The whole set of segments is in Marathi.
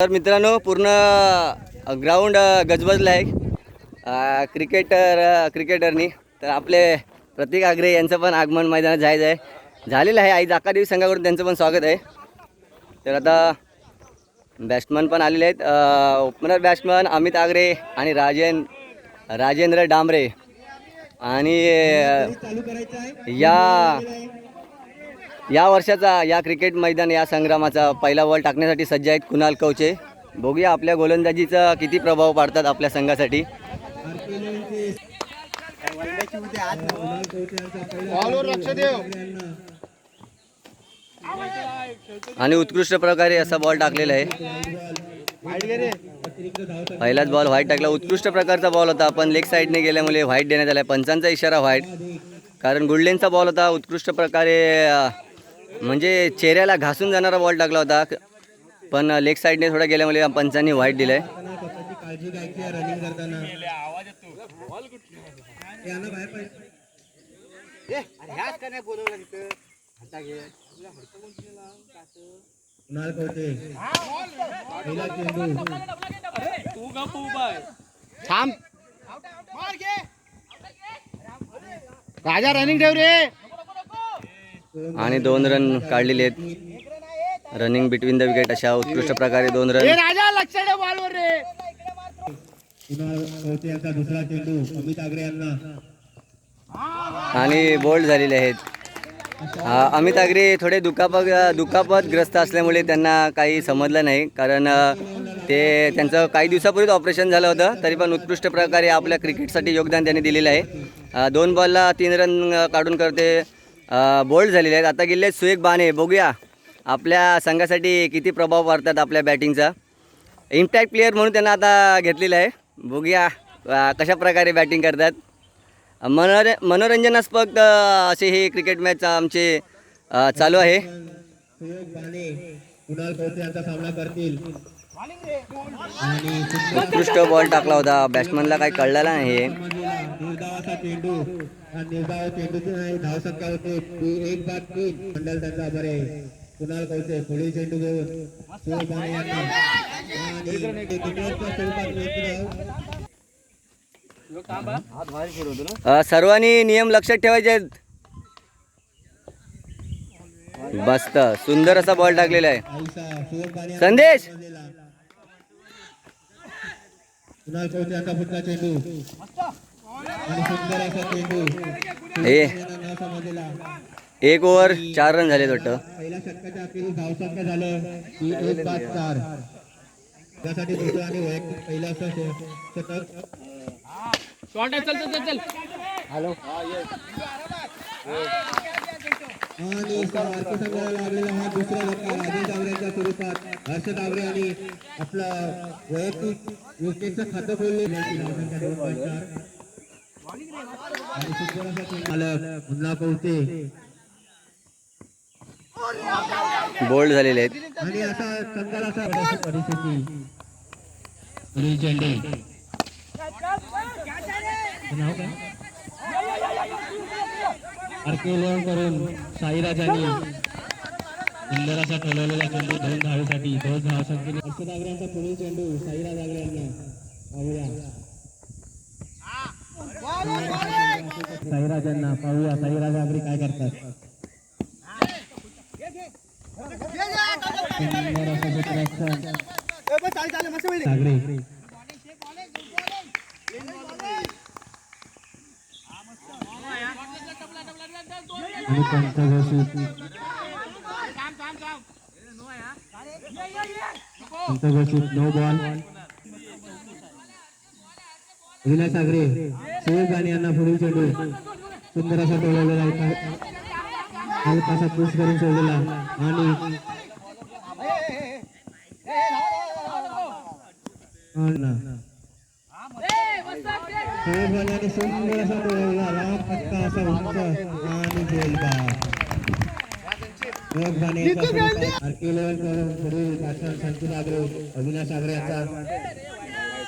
तर मित्रांनो पूर्ण ग्राउंड गजबजलं आहे. क्रिकेटर क्रिकेटरनी तर आपले प्रतीक आगरे यांचं पण आगमन मैदानात जायचं आहे. झालेलं आहे. आई जाकादेवी संघाकडून त्यांचं पण स्वागत आहे. तर आता बॅट्समन पण आलेले आहेत. ओपनर बॅट्समन अमित आगरे आणि राजेन राजेंद्र डांबरे. आणि या या वर्षाचा या क्रिकेट मैदान या संग्रामाचा पहिला बॉल टाकण्यासाठी सज्ज आहेत कुणाल कवचे. बघूया आपल्या गोलंदाजीचा किती प्रभाव पाडतात आपल्या संघासाठी. आणि उत्कृष्ट प्रकारे असा बॉल टाकलेला आहे. पहिलाच बॉल व्हाईट टाकला. उत्कृष्ट प्रकारचा बॉल होता. पण लेग साईडने गेल्यामुळे व्हाईट देण्यात आला. पंचांचा इशारा व्हाईट कारण गुडलेनचा बॉल होता. उत्कृष्ट प्रकारे म्हणजे चेहऱ्याला घासून जाणारा बॉल टाकला होता. पण लेग साईडने थोडा गेल्यामुळे पंचांनी व्हाईट दिलंय. थांब. राजा रनिंग ठेव रे. आणि दोन रन काढलेले आहेत. रनिंग बिटवीन द विकेट अशा उत्कृष्ट प्रकारे दोन रन राजा लक्ष ठेव बॉलवर रे. कुणाल कवते यांचा दुसरा चेंडू अमित आगरे यांना आणि बोल्ड झालेले आहेत. अमित आगरे थोडे दुखापत दुखापतग्रस्त असल्यामुळे त्यांना काही समजलं नाही. कारण ते त्यांचं काही दिवसापूर्वीच ऑपरेशन झालं होतं. तरी पण उत्कृष्ट प्रकारे आपल्या क्रिकेटसाठी योगदान त्यांनी दिलेलं आहे. दोन बॉलला तीन रन काढून करते. बोल्ड झालेले आहेत. आता गेले सुएक बाने. बघूया आपल्या संघासाठी किती प्रभाव पाडतात आपल्या बॅटिंगचा इम्पॅक्ट प्लेअर म्हणून त्यांना आता घेतलेलं आहे. बघूया कशा प्रकारे बॅटिंग करतात. मनोर मनोरंजनास्पद असे हे क्रिकेट मॅच आमचे चालू आहे. उत्कृष्ट बॉल टाकला होता. बॅट्समनला काही कळलेला नाही. हे निर्धावाचा चेंडू हा निर्धाव चेंडूचे नाही धाव संख्या होते ती एक बाद तीन. मंडल त्यांचा बरे कुणाल कवते पुढील चेंडू घेऊन. सर्वांनी नियम लक्षात ठेवायचे आहेत. मस्त सुंदर असा बॉल टाकलेला आहे. संदेश! कुणाल कवते यांचा पुढचा चेंडू. आणि सुंदर असा चेंडू हे एक ओव्हर चार रन झाले वाटतं आणि संघाला लागलेला हा दुसरा धक्का राजेश स्वरूपात. आणि आपला वैयक्तिक खातं खोलले. बोल्ड झालेले आहेत. आणि असा संघाला परिस्थिती. पुढील नाव काय? अर्केलन करून साईराजांनी सुंदर असा ठेवलेला चेंडू दोन धावेसाठी दोन धाव संख्येने हर्षद पुढील चेंडू साईराज आगऱ्यांना पाहूया साईराजांना पाहूया. साईराज आगरी काय करतात? सुंदर असं. क्षेत्ररक्षण. No ball. सागरे. सुयोग गाणी यांना पुढील चेंडू सुंदर असा टोलवलेला आहे हलकासा पुश करून सोडलेला. आणि सुंदर असा टोलवला लांब पट्टा असा उंच आणि आग्रे अविनाश आग्रे यांचा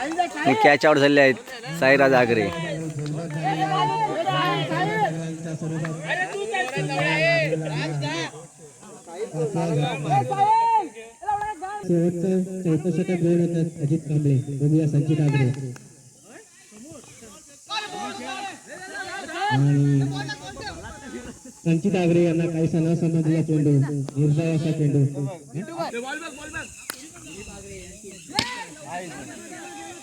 कॅच आउट झाले आहेत साईराज आगरे शेवटचं चौथं षटक घेऊन अजित कांबळे बघूया संचित आगरे. आणि संचित आगरे यांना काही सणा समजला चेंडू निर्भय असा चेंडू.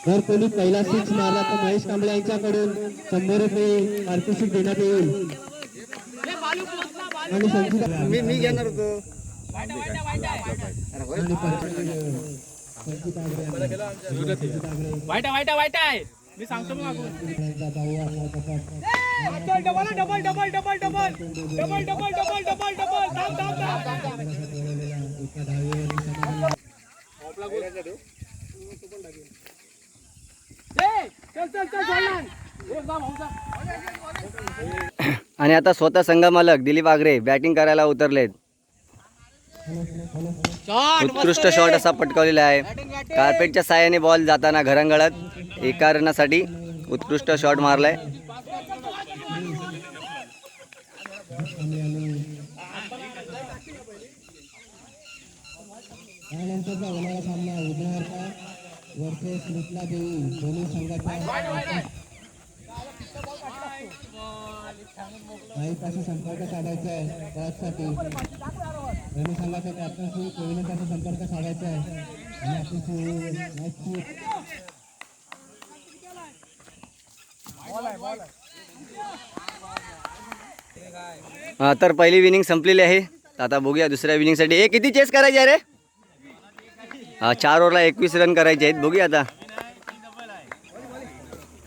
जर कोणी पहिला सिक्स मारला तर महेश कांबळे यांच्याकडून शंभर रुपये पारितोषिक देण्यात येईल. आणि संचित मी मी घेणार होतो. संचित आगरे यांना- संचित आगरे वाईट आहे वाईट आहे वाईट आहे. मी सांगतो मग कपाट. Double double double double double double double double double double जा भाऊ, जा. आणि आता स्वतः संघ मालक दिलीप आगरे बॅटिंग करायला उतरलेत. उत्कृष्ट शॉट असा पटकावलेला आहे. कार्पेटच्या साहाय्याने बॉल जाताना घरंगळत एका रनासाठी उत्कृष्ट शॉट मारलाय. त्यानंतरचा होणारा सामना वर्सेस देवी दोन्ही काही पाशी संपर्क साधायचा आहे त्यासाठी दोन्ही संघाच्या कॅप्टनशी कोविने पाशी संपर्क साधायचा आहे. आणि आपली हा, तर पहिली विनिंग संपलेली आहे. आता बघूया दुसऱ्या विनिंगसाठी ए किती चेस करायचे अरे? हा चार ओव्हरला एकवीस रन करायचे आहेत. बघूया आता.